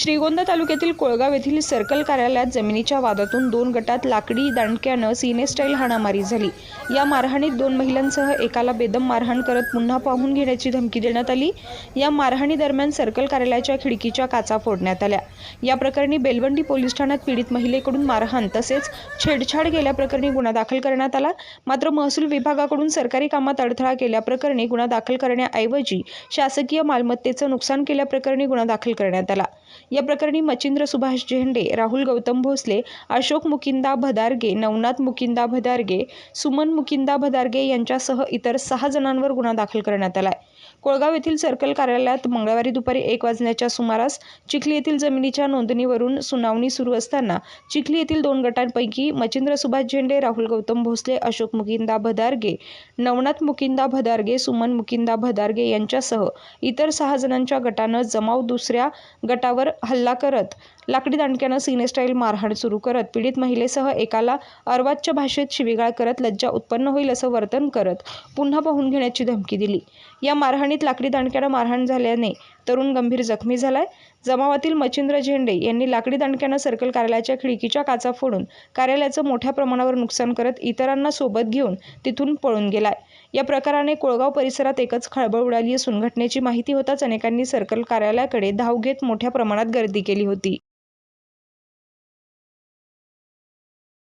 श्रीगोंदा तालुक्यातील कोळगाव येथील सर्कल कार्यालयात जमिनीच्या वादातून दोन गटात लाकडी दांडक्यानं सिने स्टाईल हाणामारी झाली. या मारहाणीत दोन महिलांसह एकाला बेदम मारहाण करत पुन्हा पाहून घेण्याची धमकी देण्यात आली. या मारहाणी दरम्यान सर्कल कार्यालयाच्या खिडकीच्या काचा फोडण्यात आल्या. या प्रकरणी बेलवंडी पोलीस ठाण्यात पीडित महिलेकडून मारहाण तसेच छेडछाड केल्याप्रकरणी गुन्हा दाखल करण्यात आला. मात्र महसूल विभागाकडून सरकारी कामात अडथळा केल्याप्रकरणी गुन्हा दाखल करण्याऐवजी शासकीय मालमत्तेचं नुकसान केल्याप्रकरणी गुन्हा दाखल करण्यात आला. या प्रकरणी मचिंद्र सुभाष झेंडे राहुल गौतम भोसले अशोक मुकिंदा भदारगे नवनाथ मुकिंदा भदारगे सुमन मुकिंदा भदारगे यांच्यासह इतर सहा जणांवर गुन्हा दाखल करण्यात आलाय. कोळगाव येथील सर्कल कार्यालयात मंगळवारी दुपारी एक वाजण्याच्या सुमारास चिखली येथील जमिनीच्या नोंदणीवरून सुनावणी सुरू असताना चिखली येथील दोन गटांपैकी मचिंद्र सुभाष झेंडे राहुल गौतम भोसले अशोक मुकिंदा भदारगे नवनाथ मुकिंदा भदारगे सुमन मुकिंदा भदारगे यांच्यासह इतर सहा जणांच्या गटानं जमाव दुसऱ्या गटावर हल्ला करत लाकडी दांडक्यानं सिनेस्टाईल मारहाण सुरू करत पीडित महिलेसह एकाला अर्वाच्य भाषेत शिवीगाळ करत लज्जा उत्पन्न होईल असं वर्तन करत पुन्हा पाहून घेण्याची धमकी दिली. या मारहाणीत लाकडी दांडक्यानं मारहाण झाल्याने तरुण गंभीर जखमी झालाय. जमावातील मचिंद्र झेंडे यांनी लाकडी दांडक्यानं सर्कल कार्यालयाच्या खिडकीच्या काचा फोडून कार्यालयाचं मोठ्या प्रमाणावर नुकसान करत इतरांना सोबत घेऊन तिथून पळून गेलाय. या प्रकाराने कोळगाव परिसरात एकच खळबळ उडाली असून घटनेची माहिती होताच अनेकांनी सर्कल कार्यालयाकडे धाव घेत मोठ्या प्रमाणात गर्दी केली होती.